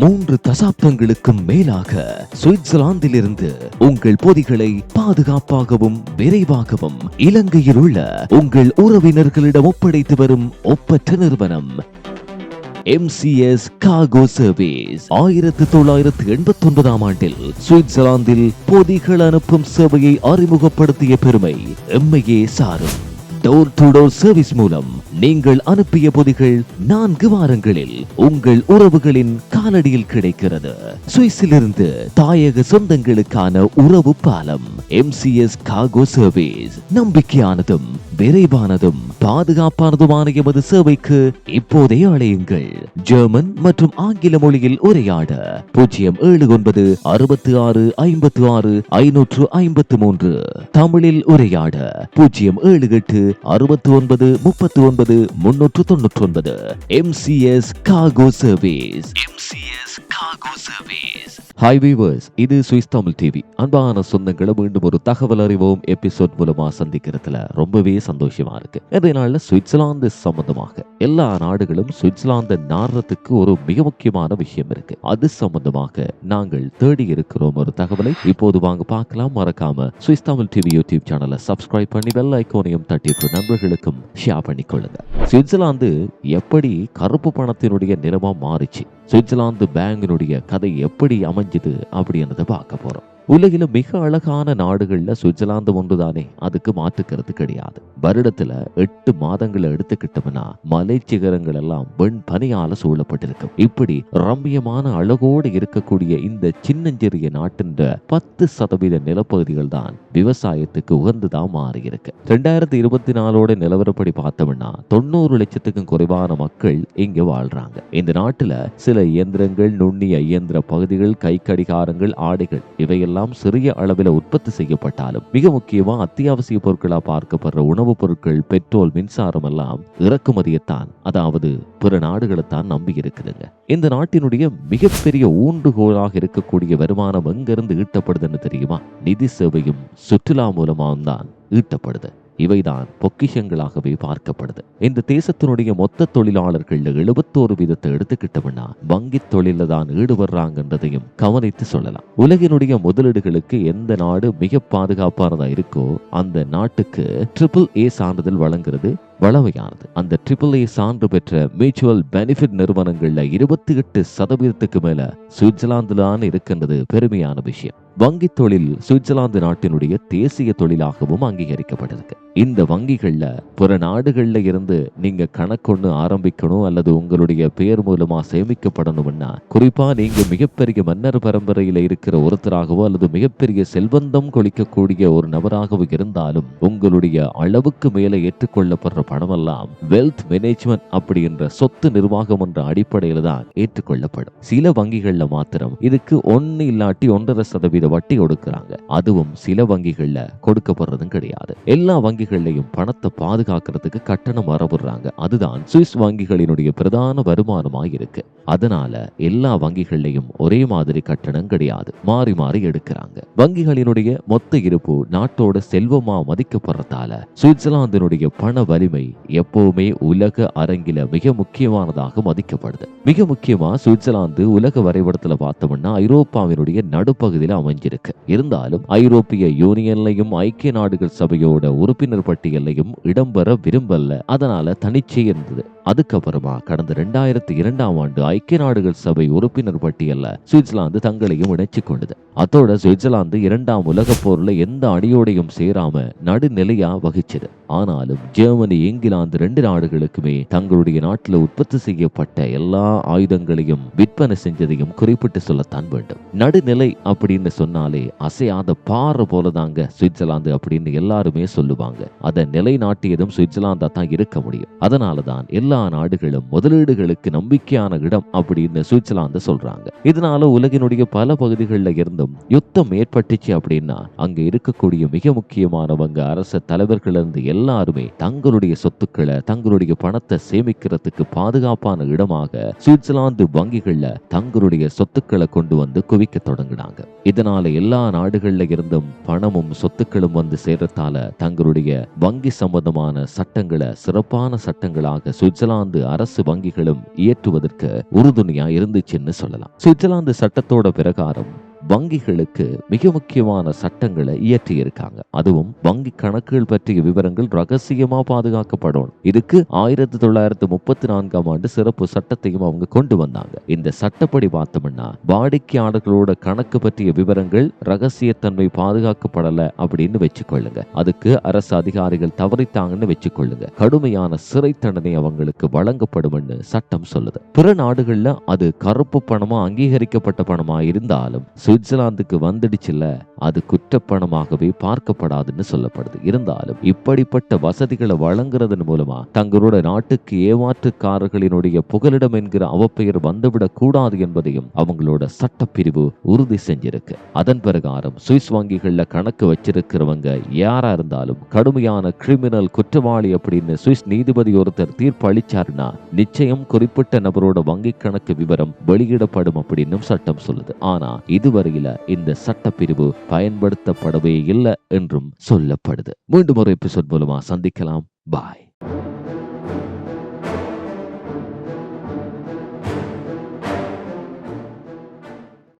மூன்று தசாப்தங்களுக்கும் மேலாக சுவிட்சர்லாந்திலிருந்து உங்கள் பொதிகளை பாதுகாப்பாகவும் விரைவாகவும் இலங்கையில் உள்ள உங்கள் உறவினர்களிடம் ஒப்படைத்து வரும் ஒப்பற்ற நிறுவனம். எம்சிஎஸ் காகோ சர்வீஸ் ஆயிரத்தி தொள்ளாயிரத்தி எண்பத்தி ஒன்பதாம் ஆண்டில் சுவிட்சர்லாந்தில் பொதிகள் அனுப்பும் சேவையை அறிமுகப்படுத்திய பெருமை எம்மையே சாரும். டோர் டு டோர் சர்வீஸ் மூலம் நீங்கள் அனுப்பிய பொதிகள் நான்கு வாரங்களில் உங்கள் உறவுகளின் காலடியில் கிடைக்கிறது. சுவிஸிலிருந்து தாயக சொந்தங்களுக்கான உறவு பாலம் எம்சிஎஸ் கார்கோ சர்வீஸ் நம்பிக்கையானதும் விரைவானதும் பாதுகாப்பானதுமான எமது சேவைக்கு இப்போதே அழையுங்கள். ஜெர்மன் மற்றும் ஆங்கில மொழியில் உரையாட பூஜ்ஜியம் ஏழு ஒன்பது அறுபத்தி ஆறு ஐம்பத்தி ஆறு ஐநூற்று ஐம்பத்து மூன்று. தமிழில் உரையாட பூஜ்ஜியம் ஏழு எட்டு அறுபத்தி ஒன்பது முப்பத்தி ஒன்பது முன்னூற்று தொன்னூற்றி ஒன்பது. MCS cargo service cargo service hi viewers இது சுவிஸ் தமிழ் டிவி அன்பான சொந்தங்களை மீண்டும் ஒரு தகவல் அறிவோம். எபிசோட் மூலமா சந்திக்கிறதுல ரொம்பவே சந்தோஷமா இருக்கு. இன்றைய சுவிட்சர்லாந்து சம்பந்தமாக எல்லா நாடுகளும் சுவிட்சர்லாந்து நாடுறதுக்கு ஒரு மிக முக்கியமான விஷயம் இருக்கு. அது சம்பந்தமாக நாங்கள் தேடி இருக்கிறோம் ஒரு தகவலை. இப்போது வாங்க பார்க்கலாம். மறக்காம சுவிஸ் தமிழ் டிவி யூடியூப் சேனலை சப்ஸ்கிரைப் பண்ணி பெல் ஐக்கோனையும் தட்டிட்டு நண்பர்களுக்கும் ஷேர் பண்ணி கொள்ளுங்க. சுவிட்சர்லாந்து எப்படி கருப்பு பணத்தினுடைய நிலமா மாறிச்சு? சுவிட்சர்லாந்து பேங்கினுடைய கதை எப்படி அமைஞ்சது அப்படின்றத பார்க்க போறோம். உலகில மிக அழகான நாடுகள்ல சுவிட்சர்லாந்து ஒன்றுதானே? அதுக்கு மாற்றுக்கிறது கிடையாது. வருடத்துல எட்டு மாதங்களை எடுத்துக்கிட்டோம்னா மலை சிகரங்கள் எல்லாம் வெண் பனியால சூழப்பட்டிருக்கும். இப்படி ரம்மியமான அழகோடு இருக்கக்கூடிய இந்த சின்னஞ்சிறிய நாட்டின் பத்து சதவீத நிலப்பகுதிகள் தான் விவசாயத்துக்கு உகந்துதான் மாறி இருக்கு ரெண்டாயிரத்தி இருபத்தி நாலோட நிலவரப்படி பார்த்தோம்னா தொண்ணூறு லட்சத்துக்கும் குறைவான மக்கள் இங்க வாழ்றாங்க. இந்த நாட்டுல சில இயந்திரங்கள் நுண்ணிய இயந்திர பகுதிகள் கை கடிகாரங்கள் ஆடைகள் இவையெல்லாம் சிறிய அளவில் உற்பத்தி செய்யப்பட்டாலும் மிக முக்கியமா அத்தியாவசிய பொருட்களா பார்க்கப்படுற உணவுப் பொருட்கள் பெட்ரோல் மின்சாரம் எல்லாம் இறக்குமதியைத்தான் அதாவது பிற நாடுகளைத்தான் நம்பி இருக்குதுங்க. இந்த நாட்டினுடைய மிகப்பெரிய ஊன்றுகோலாக இருக்கக்கூடிய வருமானம் எங்கிருந்து ஈட்டப்படுதுன்னு தெரியுமா? நிதி சேவையும் சுற்றுலா மூலமாகவும் தான் ஈட்டப்படுது. இவைதான் பொக்கிஷங்களாகவே பார்க்கப்படுது. இந்த தேசத்தினுடைய மொத்த தொழிலாளர்கள் எழுபத்தோரு வீதத்தை எடுத்துக்கிட்டோம்னா வங்கி தொழில தான் ஈடுபடுறாங்கன்றதையும் கவனித்து சொல்லலாம். உலகினுடைய முதலீடுகளுக்கு எந்த நாடு மிக பாதுகாப்பானதா இருக்கோ அந்த நாட்டுக்கு ட்ரிபிள் ஏ சான்றிதழ் வழங்குறது வளமையானது. அந்த ட்ரிபிள் ஏ சான்று பெற்ற மியூச்சுவல் பெனிஃபிட் நிறுவனங்கள்ல இருபத்தி எட்டு சதவீதத்துக்கு மேல சுவிட்சர்லாந்துலான்னு இருக்கின்றது பெருமையான விஷயம். வங்கி தொழில் சுவிட்சர்லாந்து நாட்டினுடைய தேசிய தொழிலாகவும் அங்கீகரிக்கப்பட்டிருக்கு. இந்த வங்கிகளில் பிற நாடுகளில் இருந்து நீங்க கணக்கொன்று ஆரம்பிக்கணும் அல்லது உங்களுடைய பெயர் மூலமா சேமிக்கப்படணும்னா குறிப்பா நீங்க மிகப்பெரிய மன்னர் பரம்பரையில் இருக்கிற ஒருத்தராகவோ அல்லது மிகப்பெரிய செல்வந்தம் கொளிக்கக்கூடிய ஒரு நபராகவோ இருந்தாலும் உங்களுடைய அளவுக்கு மேல ஏற்றுக்கொள்ளப்படுற பணமெல்லாம் வெல்த் மேனேஜ்மெண்ட் அப்படின்ற சொத்து நிர்வாகம் என்ற அடிப்படையில் தான் ஏற்றுக்கொள்ளப்படும். சில வங்கிகள்ல மாத்திரம் இதுக்கு ஒன்று இல்லாட்டி ஒன்றரை சதவீத வட்டி கொடுக்குறாங்க அதுவும் சில வங்கிகளில் கொடுக்கப்படுறதும் கிடையாது. எல்லா வங்கி வங்கிகள்லயும் பணத்தை பாதுகாக்கிறதுக்கு கட்டணம் வரவிடுறாங்க அதுதான் சுவிஸ் வங்கிகளினுடைய பிரதான வருமானமாக இருக்கு அதனால எல்லா வங்கிகள்லயும் ஒரே மாதிரி கட்டணம் கிடையாது. மாறி மாறி எடுக்கிறாங்க. வங்கிகளினுடைய மொத்த இருப்பு நாட்டோட செல்வமா மதிக்கப்படுறதால சுவிட்சர்லாந்தினுடைய பண வலிமை எப்பவுமே உலக அரங்கில மிக முக்கியமானதாக மதிக்கப்படுது. மிக முக்கியமா சுவிட்சர்லாந்து உலக வரைபடத்துல பார்த்தோம்னா ஐரோப்பாவினுடைய நடுப்பகுதியில அமைஞ்சிருக்கு. இருந்தாலும் ஐரோப்பிய யூனியன்லையும் ஐக்கிய நாடுகள் சபையோட உறுப்பினர் பட்டியலையும் இடம்பெற விரும்பல. அதனால தனிச்சே இருந்தது. அதுக்கப்புறமா கடந்த ரெண்டாயிரத்தி இரண்டாம் ஆண்டு ஐக்கிய நாடுகள் சபை உறுப்பினர் பட்டியல்ல சுவிட்சர்லாந்து தங்களையும் இணைச்சு கொண்டது. அதோட சுவிட்சர்லாந்து இரண்டாம் உலக போர்ல எந்த அணியோடையும் சேராம நடுநிலையா வகிச்சது. ஆனாலும் ஜெர்மனி இங்கிலாந்து ரெண்டு நாடுகளுக்குமே தங்களுடைய நாட்டில் உற்பத்தி செய்யப்பட்ட எல்லா ஆயுதங்களையும் விற்பனை செஞ்சதையும் குறிப்பிட்டு சொல்லத்தான் வேண்டும். நடுநிலை அப்படின்னு சொன்னாலே அசையாத பாறை போலதாங்க சுவிட்சர்லாந்து அப்படின்னு எல்லாருமே சொல்லுவாங்க. அதை நிலைநாட்டியதும் சுவிட்சர்லாந்தா தான் இருக்க முடியும். அதனாலதான் எல்லா நாடுகளும் முதலீடுகளுக்கு நம்பிக்கையான இடம் அப்படின்னு சுவிட்சர்லாந்து சொல்றாங்க. இதனால உலகினுடைய பல பகுதிகளில் இருந்தும் யுத்தம் ஏற்பட்டுச்சு அப்படின்னா அங்க இருக்கக்கூடிய மிக முக்கியமானவங்க அரச தலைவர்கள் இருந்து எல்லாருமே தங்களுடைய சொத்துக்களை தங்களுடைய பணத்தை சேமிக்கிறதுக்கு பாதுகாப்பான இடமாக சுவிட்சர்லாந்து வங்கிகள்ல தங்களுடைய சொத்துக்களை கொண்டு வந்து குவிக்க தொடங்கினாங்க. இதனால எல்லா நாடுகள்ல இருந்தும் பணமும் சொத்துக்களும் வந்து சேரத்தால தங்களுடைய வங்கி சம்பந்தமான சட்டங்களை சிறப்பான சட்டங்களாக சுவிட்சர்லாந்து சுவிட்சர்லாந்து அரசு வங்கிகளும் இயற்றுவதற்கு உறுதுணையா இருந்துச்சுன்னு சொல்லலாம். சுவிட்சர்லாந்து சட்டத்தோட பிரகாரம் வங்கிகளுக்கு மிக முக்கியமான சட்டங்களை இயற்றி இருக்காங்க அதுவும் வங்கி கணக்குகள் பற்றிய விவரங்கள் ரகசியமா பாதுகாக்கப்படும் இதுக்கு ஆயிரத்தி தொள்ளாயிரத்தி முப்பத்தி நான்காம் ஆண்டு சிறப்பு சட்டத்தையும் அவங்க கொண்டு வந்தாங்க. இந்த சட்டப்படி பார்த்தோம்னா வாடிக்கையாளர்களோட கணக்கு பற்றிய விவரங்கள் ரகசியத்தன்மை பாதுகாக்கப்படல அப்படின்னு வச்சுக்கொள்ளுங்க. அதுக்கு அரசு அதிகாரிகள் தவறித்தாங்கன்னு வச்சுக்கொள்ளுங்க. கடுமையான சிறை தண்டனை அவங்களுக்கு வழங்கப்படும்னு சட்டம் சொல்லுது. பிற நாடுகள்ல அது கருப்பு பணமா அங்கீகரிக்கப்பட்ட பணமா இருந்தாலும் சுவிட்சர்லாந்துக்கு வந்துடுச்சுல்ல? அது குற்றப்பணமாகவே பார்க்கப்படாதுன்னு சொல்லப்படுது. இருந்தாலும் இப்படிப்பட்ட வசதிகளை வழங்குறதன் மூலமா தங்களோட நாட்டுக்கு ஏமாற்றுக்காரர்களினுடைய புகலிடம் என்கிற அவப்பெயர் வந்துவிடக் கூடாது என்பதையும் அவங்களோட சட்டப்பிரிவு உறுதி செஞ்சிருக்கு. அதன் பிரகாரம் சுவிஸ் வங்கிகள்ல கணக்கு வச்சிருக்கிறவங்க யாரா இருந்தாலும் கடுமையான கிரிமினல் குற்றவாளி அப்படின்னு சுவிஸ் நீதிபதி ஒருத்தர் தீர்ப்பு அளிச்சாருன்னா நிச்சயம் குறிப்பிட்ட நபரோட வங்கி கணக்கு விவரம் வெளியிடப்படும் அப்படின்னும் சட்டம் சொல்லுது. ஆனா இதுவரையில இந்த சட்டப்பிரிவு பயன்படுத்தப்படவே இல்லை என்றும் சொல்லப்படுது. மீண்டும் ஒரு எபிசோட் மூலமா சந்திக்கலாம். பாய்